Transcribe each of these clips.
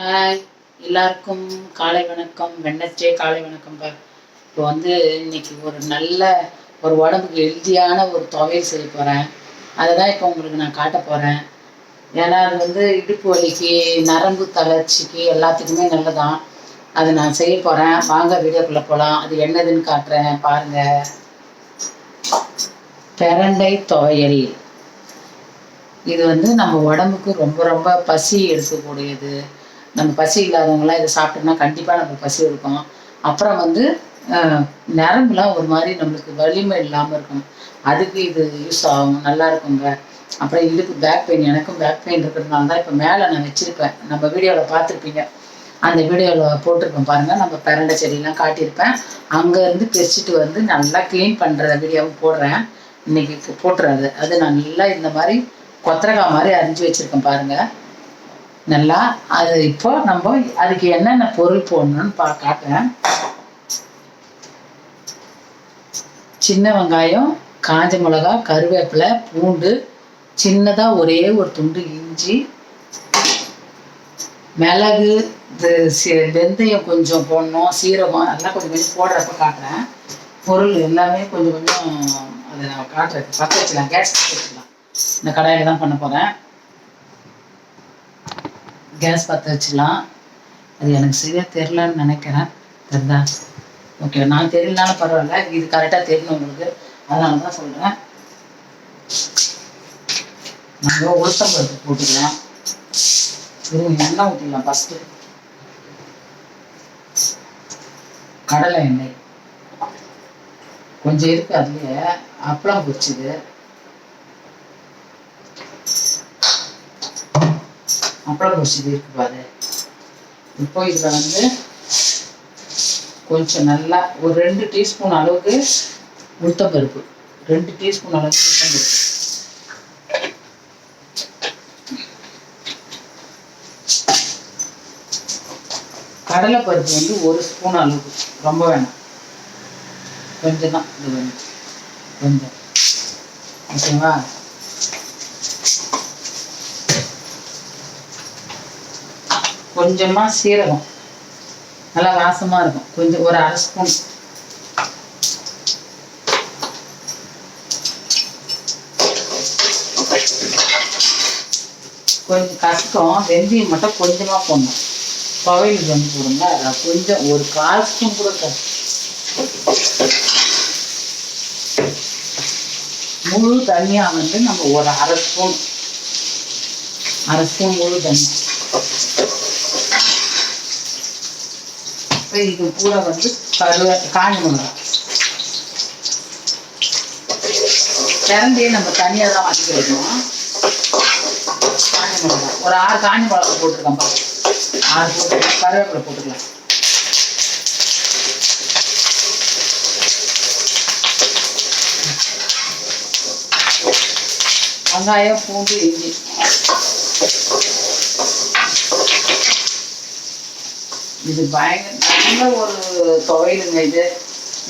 Hi எல்லாருக்கும் காலை வணக்கம். வெண்ணஸ்டே காலை வணக்கம் பா. இப்போ வந்து இன்னைக்கு ஒரு நல்ல ஒரு உடம்புக்கு ஹெல்த்தியான ஒரு துவையல் செய்ய போகிறேன் அதை தான் இப்போ உங்களுக்கு நான் காட்ட போகிறேன் ஏன்னா அது வந்து இடுப்பு வலிக்கு நரம்பு தளர்ச்சிக்கு எல்லாத்துக்குமே நல்லதான். அதை நான் செய்ய போகிறேன் வாங்க வீடியோக்குள்ளே போகலாம் அது என்னதுன்னு காட்டுறேன். பாருங்கள் பெரண்டை துவையல். இது வந்து நம்ம உடம்புக்கு ரொம்ப ரொம்ப பசி எடுக்கக்கூடியது. நம்ம பசி இல்லாதவங்களாம் இதை சாப்பிட்டோம்னா கண்டிப்பாக நமக்கு பசி இருக்கும் அப்புறம் வந்து நரம்புலாம் ஒரு மாதிரி நம்மளுக்கு வலிமை இல்லாமல் இருக்கும். அதுக்கு இது யூஸ் ஆகும். நல்லா இருக்குங்க அப்புறம் இதுக்கு பேக் பெயின் எனக்கும் பேக் பெயின் இருக்கிறதுனால தான் இப்போ மேலே நான் வச்சுருப்பேன். நம்ம வீடியோவில் பார்த்துருப்பீங்க. அந்த வீடியோவில் போட்டிருப்பேன் பாருங்கள் நம்ம பிரண்டை செடியெல்லாம் காட்டியிருப்பேன். அங்கேருந்து பிரிச்சுட்டு வந்து நல்லா க்ளீன் பண்ணுற வீடியோவும் போடுறேன். இன்னைக்கு போட்டுறது அது. நல்லா இந்த மாதிரி கொத்தரக்காய் மாதிரி அரிஞ்சு வச்சுருக்கேன் பாருங்கள் நல்லா அது இப்போ நம்ம அதுக்கு என்னென்ன பொருள் போடணும்னு பா காட்டுறேன். சின்ன வெங்காயம் காஞ்ச மிளகா கருவேப்பிலை பூண்டு சின்னதாக ஒரே ஒரு துண்டு இஞ்சி மிளகு இது வெந்தயம் கொஞ்சம் போடணும் சீரகம் எல்லாம் கொஞ்சம் கொஞ்சம் போடுறப்ப காட்டுறேன். பொருள் எல்லாமே கொஞ்சம் கொஞ்சம் அதை நான் காட்டுறேன். பற்ற வச்சுக்கலாம். கேஸ் பற்ற வச்சுக்கலாம். இந்த கடாயில் தான் பண்ண போகிறேன் கேஸ் பற்ற வச்சுக்கலாம் அது எனக்கு சரியாக தெரிலன்னு நினைக்கிறேன். தெரிதா ஓகே நான் தெரியலனாலும் பரவாயில்ல. இது கரெக்டாக தெரியணும் உங்களுக்கு. அதனால தான் சொல்கிறேன் நம்ம உளுத்தம் பருப்பு போட்டுக்கலாம். இருங்க எண்ணெய் ஊற்றிடலாம் ஃபஸ்ட்டு கடலை எண்ணெய். கொஞ்சம் இருக்கு அதுலேயே. அப்பளம் பொரிச்சுது. அப்பளம் பொரிச்சுது இருக்கு பாரு இப்போ இதில் வந்து கொஞ்சம் நல்லா ஒரு ரெண்டு டீஸ்பூன் அளவுக்கு உளுத்தம்பருப்பு. ரெண்டு டீஸ்பூன் அளவுக்கு உளுத்தம்பருப்பு. கடலைப்பருப்பு வந்து ஒரு ஸ்பூன் அளவுக்கு. ரொம்ப வேணாம். கொஞ்சம். தான் இது வேணும் கொஞ்சம். ஓகேவா? கொஞ்சமாக சீரகம். நல்லா வாசமாக இருக்கும். கொஞ்சம் ஒரு அரை ஸ்பூன். கொஞ்சம் கஷ்டம் வெந்தயம் மட்டும் கொஞ்சமாக போடணும். துவையலுக்கு வந்து போடுங்க. அதில் கொஞ்சம் ஒரு கால் ஸ்பூன் கூட முழு தனியா வந்து நம்ம ஒரு அரை ஸ்பூன். அரை ஸ்பூன் முழு தனியாக இப்போ இது கூட வந்து கருவ காஞ்ச மிளகா திறந்தையே நம்ம தனியாக தான் வதக்கிடணும் காஞ்ச மிளகா ஒரு ஆறு காஞ்ச மிளகா போட்டிருக்கேன் ஆறு போட்டு கருவேப்பிலை போட்டுக்கலாம். வெங்காயம் பூண்டு இஞ்சி. இது பயங்கர நல்ல ஒரு துவையலுங்க இது.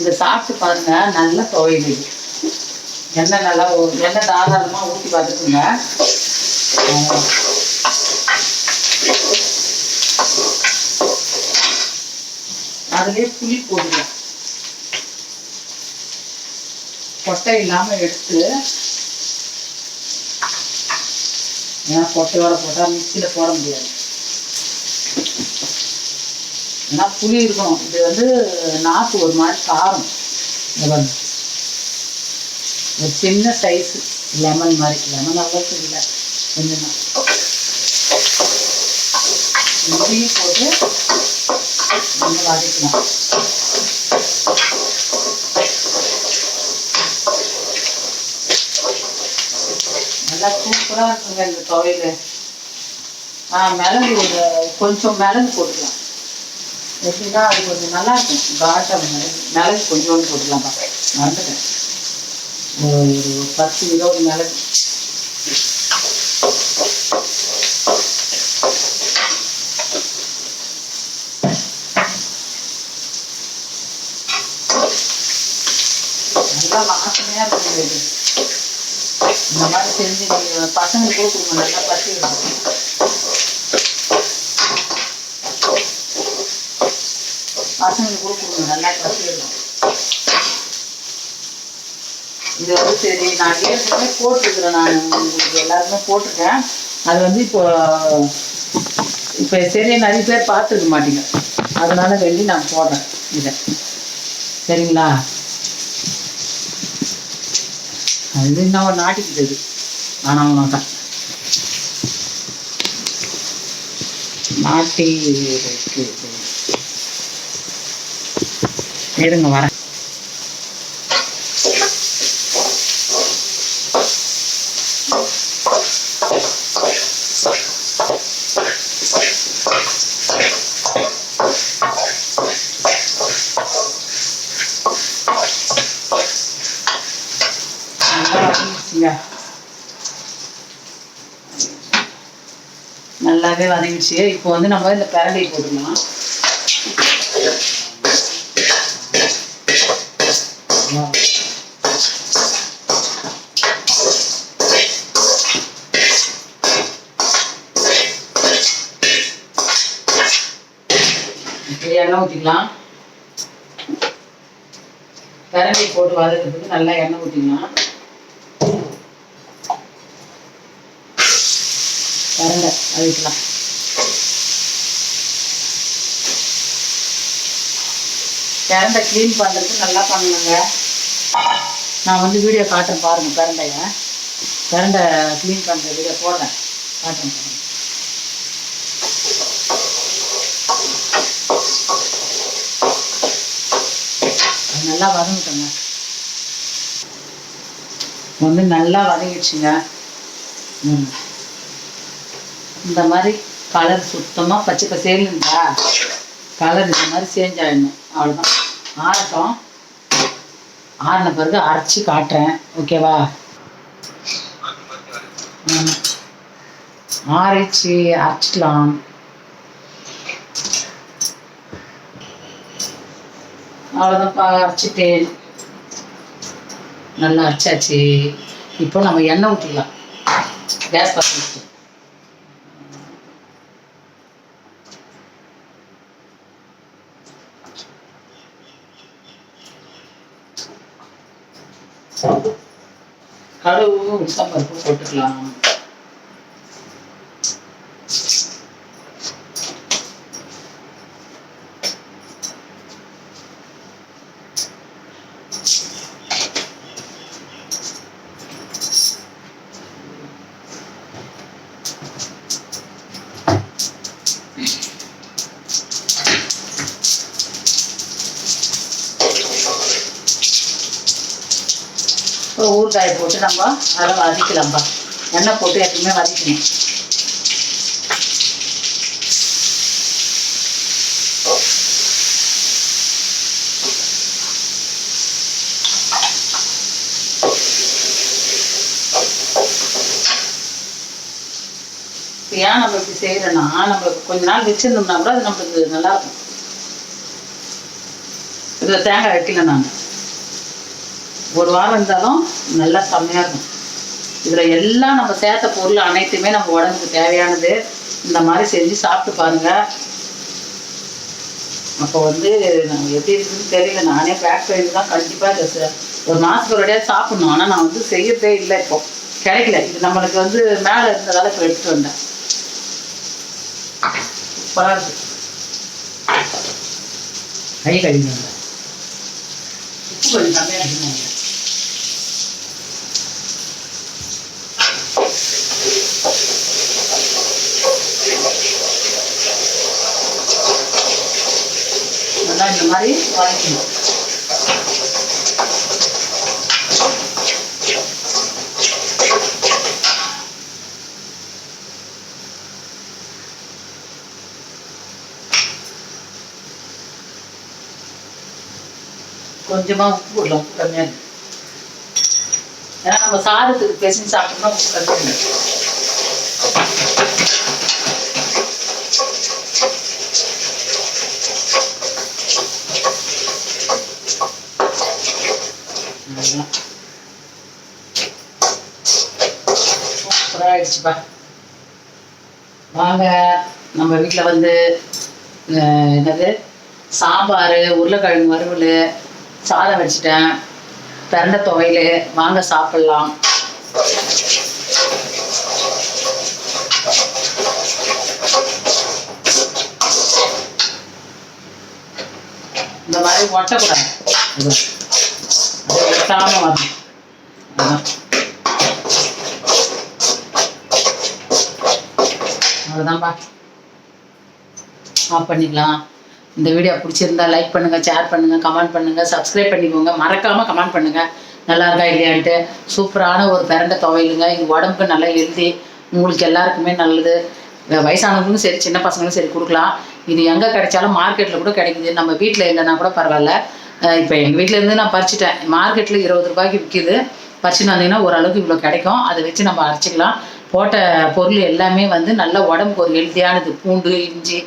இதை சாப்பிட்டு பாருங்க நல்ல துவையல் இது. எண்ணெய் நல்லா எண்ணெய் தாராளமாக ஊற்றி பார்த்துக்குங்க. அதுலேயே புளி போடுவோம் கொட்டை இல்லாமல் எடுத்து ஏன்னா கொட்டையோட போட்டால் மிக்சியில் போட முடியாது. ஏன்னா புளி இருக்கணும் இது வந்து நாக்கு ஒரு மாதிரி காரம். பாருங்க. ஒரு சின்ன சைஸ் லெமன் மாதிரி. லெமன் அளவுக்கு இல்லை கொஞ்சம் இதையும் போட்டு நம்ம வதக்கலாம் நல்லா சூப்பராக இருக்குங்க இந்த துவையல். ஆ மிளகு ஒரு கொஞ்சம் மிளகு போட்டுக்கலாம். எப்படின்னா அது கொஞ்சம் நல்லா இருக்கும். காட்டம் மிளகு கொஞ்சோண்டு கொஞ்சோண்டு போட்டுக்கலாம்ப்பா மறந்துட்டேன். ஒரு பத்து இருபது மிளகு நல்லா வாசனையாக இருக்குங்க இந்த மாதிரி செஞ்சு நீங்கள் பசங்களுக்கு கூட கொடுங்க நல்லா பசி இருக்கும் பசங்களுக்கு கூட கொடுங்க நல்லா கட்டிடணும் இது வந்து சரி நான் ஏற்கனவே போட்டிருக்கிறேன் நான். உங்களுக்கு எல்லாருமே போட்டிருக்கேன். அது வந்து இப்போ இப்போ சரி நிறைய பேர் பார்த்துருக்க மாட்டீங்க. அதனால வேண்டி நான் போடுறேன் இதை. சரிங்களா? அது இன்னும் நாட்டிக்கிட்டது ஆனால் தான். நாட்டி இருக்குது. இருங்க வரேன். நல்லாவே வதங்கிடுச்சு. இப்போ வந்து நம்ம இந்த கரண்டி போட்டுக்கலாம். எண்ணெய் ஊற்றிக்கலாம் கரண்டி போட்டு வதக்கிறதுக்கு நல்லா எண்ணெய் ஊற்றிக்கலாம் கரண்டை வதக்கலாம். கரண்டை க்ளீன் பண்ணுறதுக்கு நல்லா பண்ணணுங்க. நான் வந்து வீடியோ காட்டுறேன் பாருங்கள் கரண்டையை கரண்டை க்ளீன் பண்ணுற வீடியோ போடுறேன். காட்டுறேன் நல்லா வதங்கிட்டோங்க. வந்து நல்லா வதங்கிடுச்சுங்க. இந்த மாதிரி கலர் சுத்தமாக பச்சை பசேல்னு இருந்தா கலர் இந்த மாதிரி சேஞ்ச் ஆகிடணும் அவ்வளோதான் ஆறட்டும். ஆறின பிறகு அரைச்சி காட்டுறேன். ஓகேவா ம். ஆறிச்சு அரைச்சிக்கலாம் அவ்வளோதான் அரைச்சிட்டேன். நல்லா அரைச்சாச்சு. இப்போ நம்ம எண்ணெய் ஊற்றிக்கலாம் கேஸ் பற்ற வச்சு. கடுகு உளுத்தம்பருப்பு போட்டுக்கலாம். அப்புறம் ஊறுகாயை போட்டு நம்ம அதை வதக்கலாம்ப்பா எண்ணெய் போட்டு எப்பவுமே வதக்கணும் ஏன் நம்ம இப்படி செய்யறோம்னா நம்மளுக்கு கொஞ்ச நாள் வச்சிருந்தோம்னா கூட அது நம்மளுக்கு நல்லா இருக்கும். இதில் தேங்காய் வைக்கல நான். ஒரு வாரம் இருந்தாலும் நல்லா செம்மையாக இருக்கும். இதில் எல்லாம் நம்ம சேர்த்த பொருள் அனைத்துமே நம்ம உடம்புக்கு தேவையானது இந்த மாதிரி செஞ்சு சாப்பிட்டு பாருங்க. அப்போ வந்து நம்ம எப்படி இருக்குன்னு தெரியல. நானே பேக் பண்ணி தான் கண்டிப்பாக ஒரு மாதத்துக்கு ஒரு இடையே சாப்பிடணும். ஆனால் நான் வந்து செய்யறதே இல்லை இப்போ. கிடைக்கல. இது நம்மளுக்கு வந்து மேலே இருந்ததால இப்போ எடுத்துட்டு வந்தேன். சூப்பராக கை கழுவி உப்பு கொஞ்சம் கம்மியாக நல்லா இந்த மாதிரி வதக்கணும் கொஞ்சமா உப்பு போடலாம் உப்பு கம்மியா ஏன்னா நம்ம சாதத்துக்கு பேசி சாப்பிட்டோம்னா உப்பு கம்மியா ஆயிடுச்சுப்பா வாங்க நம்ம வீட்டில் வந்து என்னது சாம்பார் உருளைக்கிழங்கு வறுவல் சாதம் வச்சுட்டேன் பிரண்டை துவையல் வாங்க சாப்பிட்லாம் இந்த மாதிரி ஒட்டக்கூடாது இது. அப்படியே அதான். அவ்வளோதான்பா ஆஃப் பண்ணிக்கலாம். இந்த வீடியோ பிடிச்சிருந்தா லைக் பண்ணுங்க ஷேர் பண்ணுங்க கமெண்ட் பண்ணுங்க சப்ஸ்கிரைப் பண்ணிக்கோங்க. மறக்காம கமெண்ட் பண்ணுங்க. நல்லா இருக்கா இல்லையான்ட்டு. சூப்பரான ஒரு பிரண்டை துவையலுங்க. இது உடம்புக்கு நல்லா ஹெல்தி உங்களுக்கு எல்லாருக்குமே நல்லது. வயசானவங்களும் வயசானவங்களுக்கும் சரி சின்ன பசங்களுக்கும் சரி கொடுக்கலாம். இது எங்கே கிடைச்சாலும் மார்க்கெட்டில் கூட கிடைக்குது. நம்ம வீட்டில் இல்லைன்னா கூட பரவாயில்ல. இப்போ எங்கள் வீட்டிலேருந்து நான் பறிச்சிட்டேன். மார்க்கெட்டில் இருபது ரூபாய்க்கு விற்கிது பறிச்சுட்டு வந்தீங்கன்னா ஓரளவுக்கு இவ்வளோ கிடைக்கும். அதை வச்சு நம்ம அரைச்சிக்கலாம். போட்ட பொருள் எல்லாமே வந்து நல்ல உடம்புக்கு ஒரு ஹெல்த்தியானது. பூண்டு இஞ்சி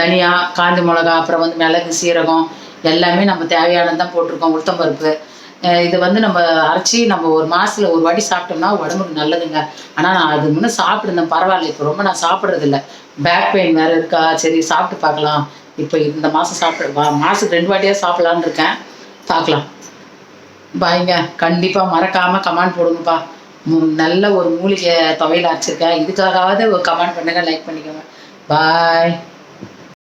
தனியா காஞ்ச மிளகா அப்புறம் வந்து மிளகு சீரகம் எல்லாமே நம்ம தேவையானது தான் போட்டிருக்கோம். உளுத்தம்பருப்பு இதை வந்து நம்ம அரைச்சி நம்ம ஒரு மாசத்துல ஒரு வாட்டி சாப்பிட்டோம்னா உடம்புக்கு நல்லதுங்க. ஆனால் நான் அது முன்னே சாப்பிட்ருந்தேன் பரவாயில்ல. இப்போ ரொம்ப நான் சாப்பிட்றது இல்லை பேக் பெயின் வேற இருக்கா? சரி சாப்பிட்டு பார்க்கலாம். இப்போ இந்த மாதம் சாப்பிட வா மாதத்துக்கு ரெண்டு வாட்டியாக சாப்பிட்லான்னு இருக்கேன். பார்க்கலாம். பாய்ங்க. கண்டிப்பாக மறக்காமல் கமெண்ட் போடுங்கப்பா. நல்ல ஒரு மூலிகை துவையல் அரைச்சிருக்கேன் இதுக்காகவாவது ஒரு கமெண்ட் பண்ணுங்க லைக் பண்ணிக்கோங்க. பாய்